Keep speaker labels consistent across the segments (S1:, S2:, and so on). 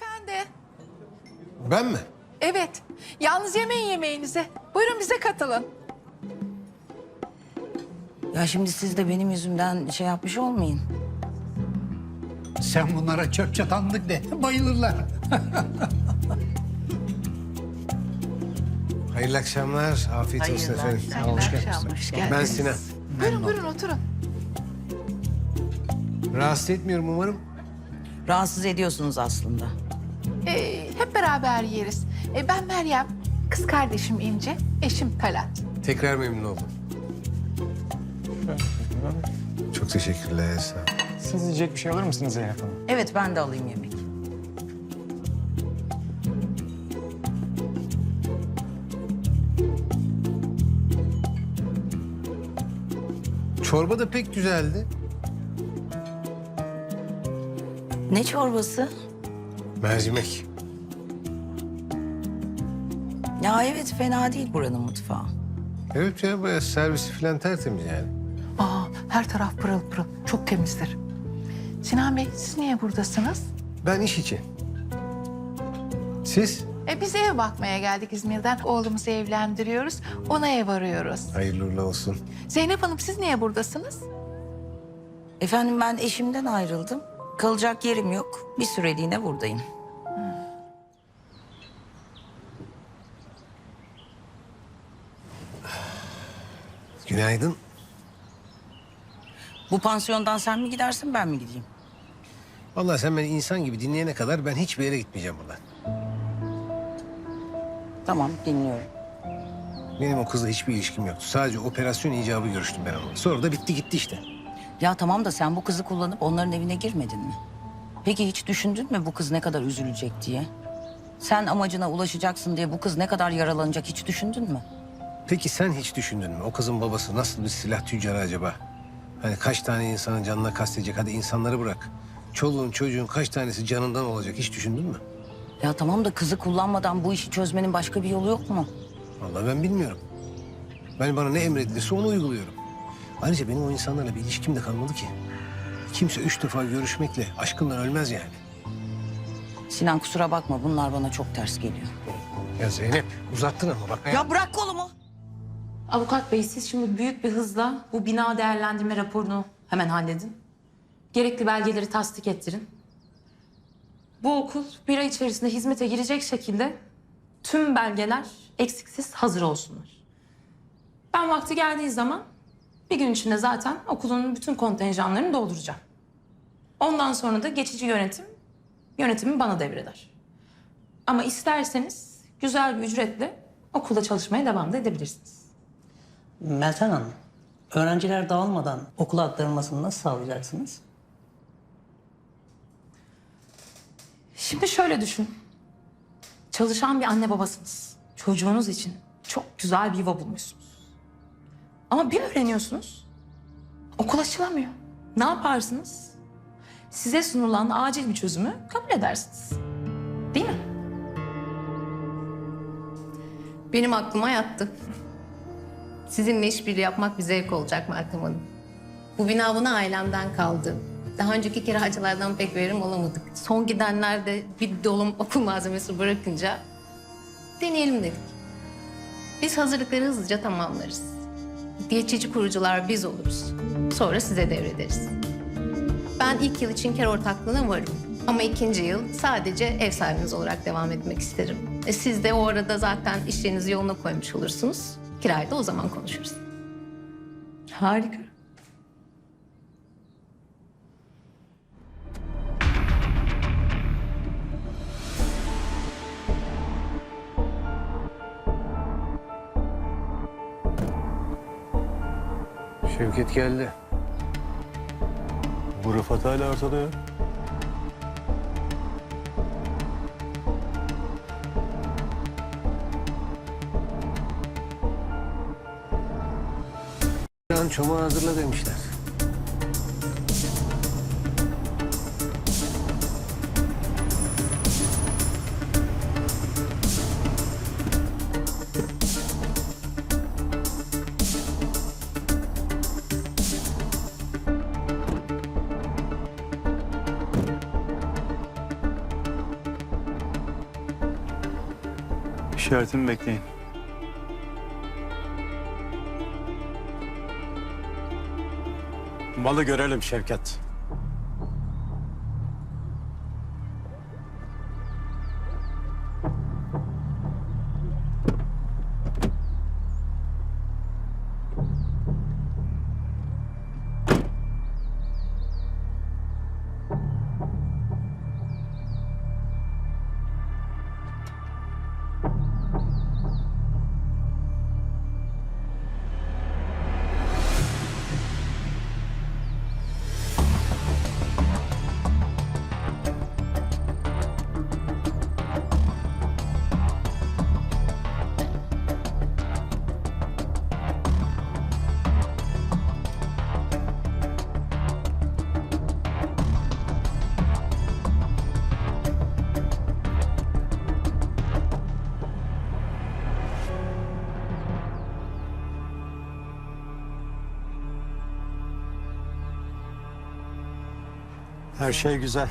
S1: Hanımefendi.
S2: Ben mi?
S1: Evet. Yalnız yemeyin yemeğinizi. Buyurun bize katılın.
S3: Ya şimdi siz de benim yüzümden şey yapmış olmayın.
S4: Sen bunlara çöp çatanlık de bayılırlar.
S2: Hayırlı akşamlar. Afiyet olsun efendim.
S1: Hoş geldiniz.
S2: Ben Sinan.
S1: Buyurun buyurun oturun.
S2: Rahatsız etmiyorum umarım.
S3: Rahatsız ediyorsunuz aslında.
S1: Ee, hep beraber yeriz. Ee, ben Meryem, kız kardeşim İnce, eşim Talat.
S2: Tekrar memnun oldum. Çok teşekkürler. Sağ ol.
S5: Siz yiyecek bir şey alır mısınız Zeynep Hanım?
S3: Evet ben de alayım yemek.
S2: Çorba da pek güzeldi.
S3: Ne çorbası?
S2: Mercimek.
S3: Ya evet fena değil buranın mutfağı.
S2: Evet ya bayağı servisi falan tertemiz yani.
S1: Aa, her taraf pırıl pırıl, çok temizdir. Sinan Bey, siz niye buradasınız?
S2: Ben iş için. Siz?
S1: E, biz ev bakmaya geldik İzmir'den. Oğlumuzu evlendiriyoruz, ona ev arıyoruz.
S2: Hayırlı uğurlu olsun.
S1: Zeynep Hanım, siz niye buradasınız?
S3: Efendim ben eşimden ayrıldım. Kalacak yerim yok. Bir süreliğine buradayım.
S2: Günaydın.
S3: Bu pansiyondan sen mi gidersin ben mi gideyim?
S2: Vallahi sen beni insan gibi dinleyene kadar ben hiçbir yere gitmeyeceğim buradan.
S3: Tamam dinliyorum.
S2: Benim o kızla hiçbir ilişkim yoktu. Sadece operasyon icabı görüştüm ben onunla. Sonra da bitti gitti işte.
S3: Ya tamam da sen bu kızı kullanıp onların evine girmedin mi? Peki hiç düşündün mü bu kız ne kadar üzülecek diye? Sen amacına ulaşacaksın diye bu kız ne kadar yaralanacak hiç düşündün mü?
S2: Peki sen hiç düşündün mü? O kızın babası nasıl bir silah tüccarı acaba? Hani kaç tane insanın canına kastedecek? Hadi insanları bırak. Çoluğun çocuğun kaç tanesi canından olacak? Hiç düşündün mü?
S3: Ya tamam da kızı kullanmadan bu işi çözmenin başka bir yolu yok mu?
S2: Vallahi ben bilmiyorum. Ben bana ne emredilirse onu uyguluyorum. Ayrıca benim o insanlarla bir ilişkim de kalmadı ki. Kimse üç defa görüşmekle aşkından ölmez yani.
S3: Sinan kusura bakma bunlar bana çok ters geliyor.
S2: Ya Zeynep uzattın ama bak.
S3: Ya bırak kolumu.
S6: Avukat bey siz şimdi büyük bir hızla bu bina değerlendirme raporunu hemen halledin. Gerekli belgeleri tasdik ettirin. Bu okul bir ay içerisinde hizmete girecek şekilde tüm belgeler eksiksiz hazır olsunlar. Ben vakti geldiği zaman bir gün içinde zaten okulun bütün kontenjanlarını dolduracağım. Ondan sonra da geçici yönetim yönetimi bana devreder. Ama isterseniz güzel bir ücretle okulda çalışmaya devam da edebilirsiniz.
S7: Meltem Hanım, öğrenciler dağılmadan okula aktarılmasını nasıl sağlayacaksınız?
S6: Şimdi şöyle düşün. Çalışan bir anne babasınız. Çocuğunuz için çok güzel bir yuva bulmuşsunuz. Ama bir öğreniyorsunuz. Okul açılamıyor. Ne yaparsınız? Size sunulan acil bir çözümü kabul edersiniz. Değil mi?
S8: Benim aklıma yattı. Sizinle işbirliği yapmak bir zevk olacak Meltem Hanım. Bu bina buna ailemden kaldı. Daha önceki kiracılardan pek verim alamadık. Son gidenler de bir dolum okul malzemesi bırakınca deneyelim dedik. Biz hazırlıkları hızlıca tamamlarız. Geçici kurucular biz oluruz. Sonra size devrederiz. Ben ilk yıl için kar ortaklığına varım. Ama ikinci yıl sadece ev sahibiniz olarak devam etmek isterim. E siz de o arada zaten işlerinizi yoluna koymuş olursunuz. Kirayı da o zaman konuşuruz.
S6: Harika.
S2: Şevket geldi.
S5: Bu Rıfat hala ortada ya.
S2: Çoktan çomağı hazırla demişler.
S5: İşaretimi bekleyin.
S9: Malı görelim Şevket. Her şey güzel.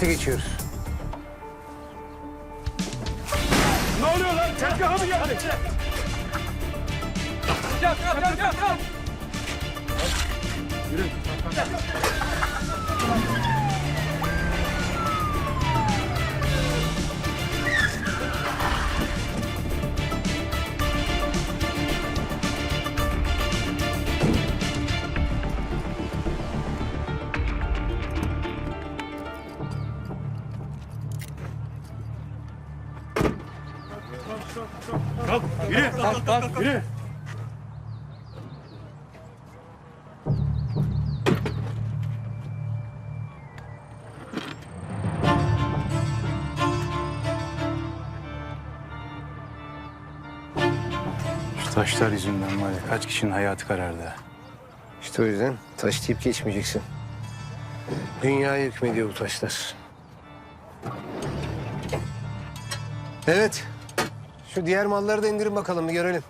S2: Harekete geçiyoruz.
S5: Şu taşlar yüzünden var ya kaç kişinin hayatı karardı.
S2: İşte o yüzden taş deyip geçmeyeceksin. Dünyaya hükmediyor bu taşlar. Evet. Şu diğer malları da indirin bakalım bir görelim.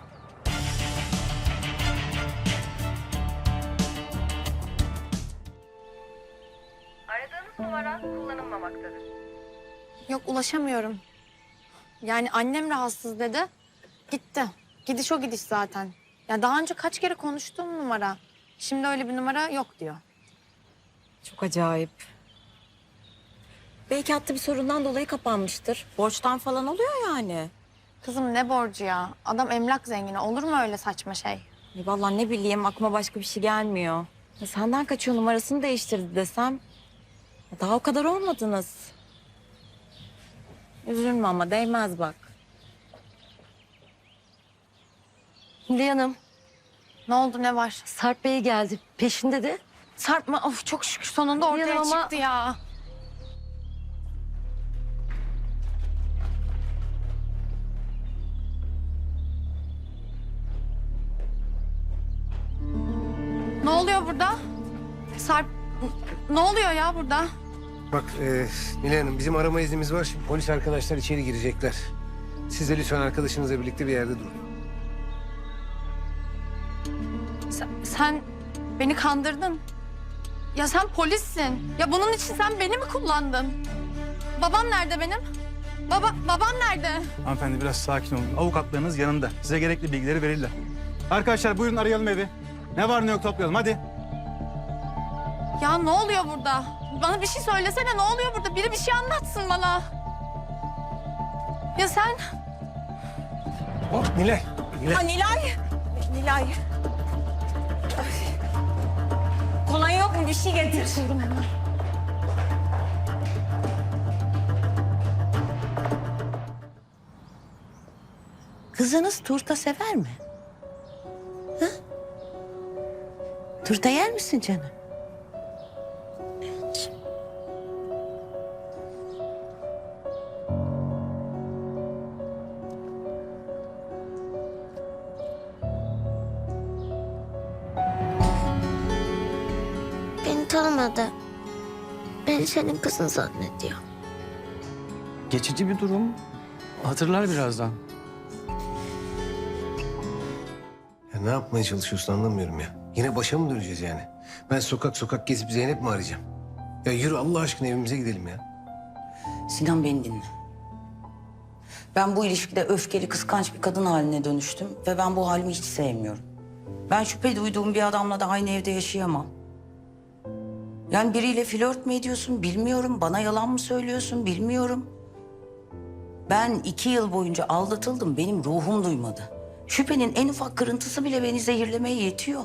S10: Aradığınız numara kullanılmamaktadır.
S11: Yok ulaşamıyorum. Yani annem rahatsız dedi. Gitti. Gidiş o gidiş zaten. Ya daha önce kaç kere konuştuğum numara. Şimdi öyle bir numara yok diyor.
S12: Çok acayip. Belki hattı bir sorundan dolayı kapanmıştır. Borçtan falan oluyor yani.
S11: Kızım ne borcu ya? Adam emlak zengini. Olur mu öyle saçma şey?
S12: E vallahi ne bileyim aklıma başka bir şey gelmiyor. Ya senden kaçıyor numarasını değiştirdi desem. ya Daha o kadar olmadınız. Üzülme ama değmez bak.
S11: Hülya Hanım. Ne oldu ne var?
S12: Sarp Bey geldi. Peşinde de.
S11: Sarpma of çok şükür sonunda ortaya
S12: Hülya ama-
S11: çıktı ya. Oluyor burada? Sarp ne oluyor ya burada?
S2: Bak e, Nilay Hanım bizim arama iznimiz var. Şimdi polis arkadaşlar içeri girecekler. Siz de lütfen arkadaşınızla birlikte bir yerde durun.
S11: Sen, sen beni kandırdın. Ya sen polissin. Ya bunun için sen beni mi kullandın? Babam nerede benim? Baba, babam nerede?
S5: Hanımefendi biraz sakin olun. Avukatlarınız yanında. Size gerekli bilgileri verirler. Arkadaşlar buyurun arayalım evi. Ne var ne yok toplayalım hadi.
S11: Ya ne oluyor burada? Bana bir şey söylesene ne oluyor burada? Biri bir şey anlatsın bana. Ya sen...
S2: Hop Nilay. Nilay.
S12: Ha Nilay! Nilay. Kolay yok mu? Bir şey getir.
S13: Kızınız turta sever mi? Ha? Turta yer misin canım?
S11: Beni tanımadı. Beni senin kızın zannediyor.
S9: Geçici bir durum. Hatırlar birazdan.
S2: Ya ne yapmaya çalışıyorsun anlamıyorum ya. Yine başa mı döneceğiz yani? Ben sokak sokak gezip Zeynep mi arayacağım? Ya yürü Allah aşkına evimize gidelim ya.
S3: Sinan beni dinle. Ben bu ilişkide öfkeli, kıskanç bir kadın haline dönüştüm ve ben bu halimi hiç sevmiyorum. Ben şüphe duyduğum bir adamla da aynı evde yaşayamam. Yani biriyle flört mü ediyorsun bilmiyorum. Bana yalan mı söylüyorsun bilmiyorum. Ben iki yıl boyunca aldatıldım. Benim ruhum duymadı. Şüphenin en ufak kırıntısı bile beni zehirlemeye yetiyor.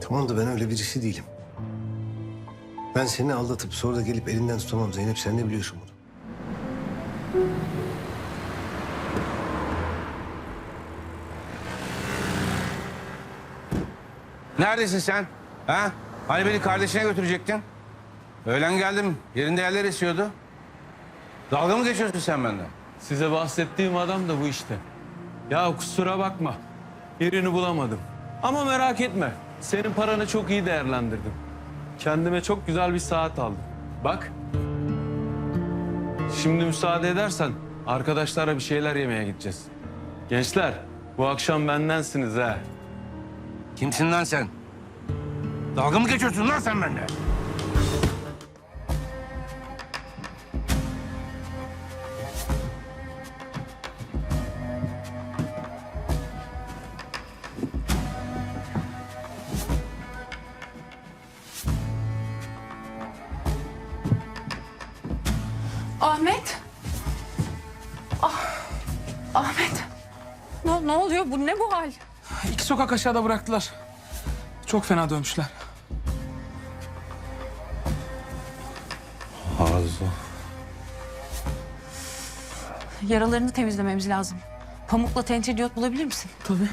S2: Tamam da ben öyle birisi değilim. Ben seni aldatıp sonra da gelip elinden tutamam Zeynep. Sen de biliyorsun bunu.
S14: Neredesin sen? Ha? Hani beni kardeşine götürecektin? Öğlen geldim. Yerinde yerler esiyordu. Dalga mı geçiyorsun sen benden?
S9: Size bahsettiğim adam da bu işte. Ya kusura bakma. Yerini bulamadım. Ama merak etme. Senin paranı çok iyi değerlendirdim. Kendime çok güzel bir saat aldım. Bak. Şimdi müsaade edersen arkadaşlara bir şeyler yemeye gideceğiz. Gençler bu akşam bendensiniz ha.
S14: Kimsin lan sen? Dalga mı geçiyorsun lan sen benimle?
S6: Ahmet. Ah, Ahmet. Ne, ne oluyor? Bu ne bu hal?
S5: İki sokak aşağıda bıraktılar. Çok fena dövmüşler.
S6: Yaralarını temizlememiz lazım. Pamukla tentridiyot bulabilir misin?
S5: Tabii.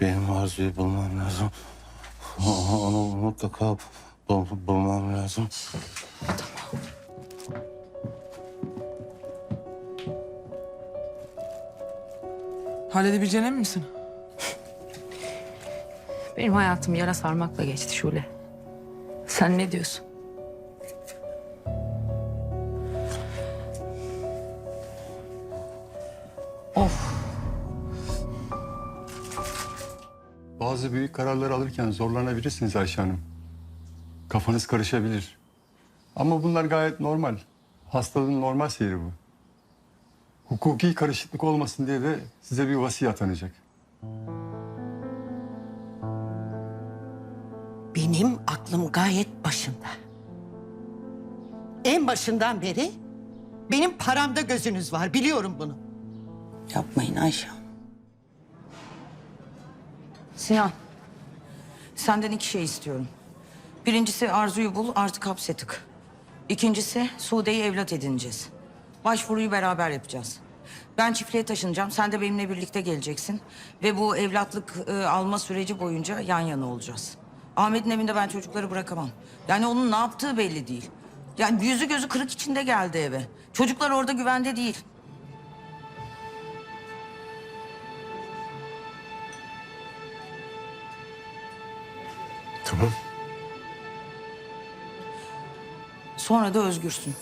S14: Benim Arzu'yu bulmam lazım. Onu mutlaka bul- bulmam lazım.
S5: Halledebileceğine emin misin?
S6: Benim hayatım yara sarmakla geçti Şule. Sen ne diyorsun?
S15: Bazı büyük kararlar alırken zorlanabilirsiniz Ayşe Hanım. Kafanız karışabilir. Ama bunlar gayet normal. Hastalığın normal seyri bu. Hukuki karışıklık olmasın diye de size bir vasi atanacak.
S13: Benim aklım gayet başında. En başından beri benim paramda gözünüz var. Biliyorum bunu.
S3: Yapmayın Ayşe. Sinan, senden iki şey istiyorum. Birincisi Arzu'yu bul, artık hapse tık. İkincisi Sude'yi evlat edineceğiz. Başvuruyu beraber yapacağız. Ben çiftliğe taşınacağım, sen de benimle birlikte geleceksin. Ve bu evlatlık e, alma süreci boyunca yan yana olacağız. Ahmet'in evinde ben çocukları bırakamam. Yani onun ne yaptığı belli değil. Yani yüzü gözü kırık içinde geldi eve. Çocuklar orada güvende değil. Sonra da özgürsün.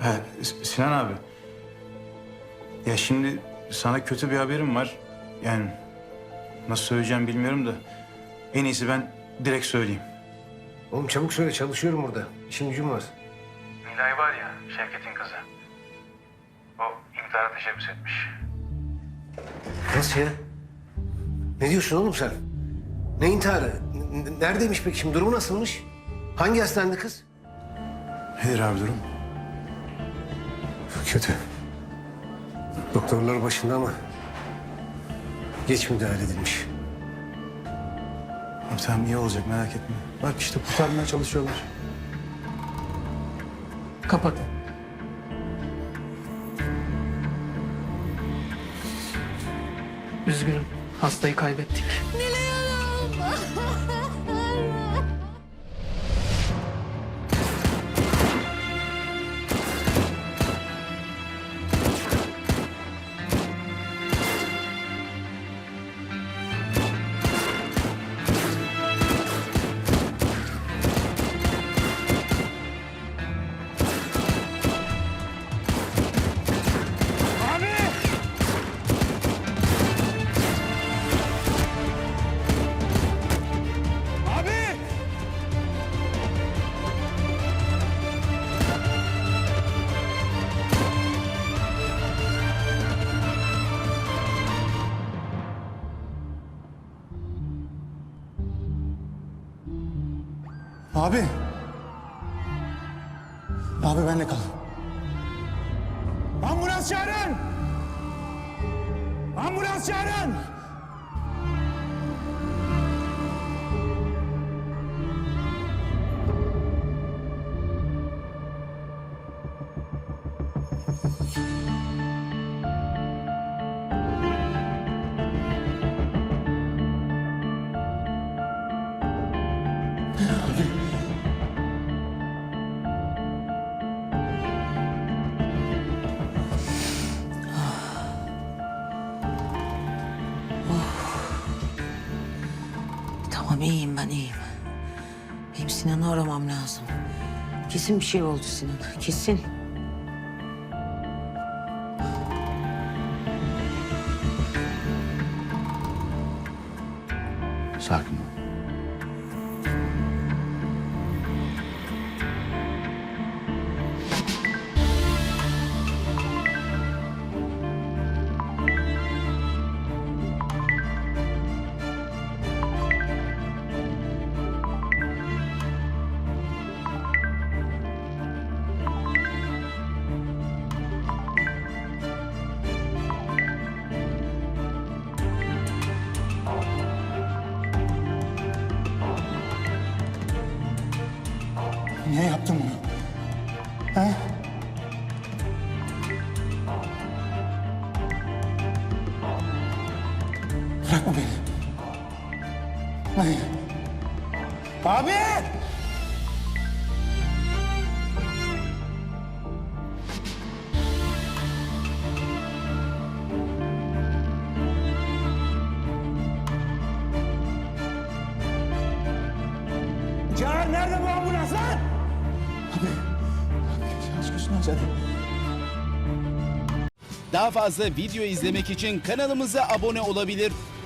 S5: Ha, S- Sinan abi. Ya şimdi sana kötü bir haberim var. Yani nasıl söyleyeceğim bilmiyorum da en iyisi ben direkt söyleyeyim.
S2: Oğlum çabuk söyle çalışıyorum burada. İşim gücüm var.
S5: Nilay var ya Şevket'in kızı. O intihara teşebbüs etmiş.
S2: Nasıl ya? Ne diyorsun oğlum sen? Ne intiharı? N- Neredeymiş peki şimdi? Durumu nasılmış? Hangi hastanede kız?
S5: Nedir abi durum?
S2: Kötü. Doktorlar başında ama geç müdahale edilmiş.
S5: Abi tamam iyi olacak merak etme. Bak işte kurtarmaya çalışıyorlar.
S1: Kapat. Üzgünüm. Hastayı kaybettik.
S5: Abi. Abi benle kal. Ambulans çağırın! Ambulans çağırın!
S3: Ben iyiyim. Benim Sinan'ı aramam lazım. Kesin bir şey oldu Sinan. Kesin.
S5: Bırakma beni. Hayır. Abi! Caner nerede bu ambulans lan? Abi, abi aşk üstüne hadi.
S16: Daha fazla video izlemek için kanalımıza abone olabilir.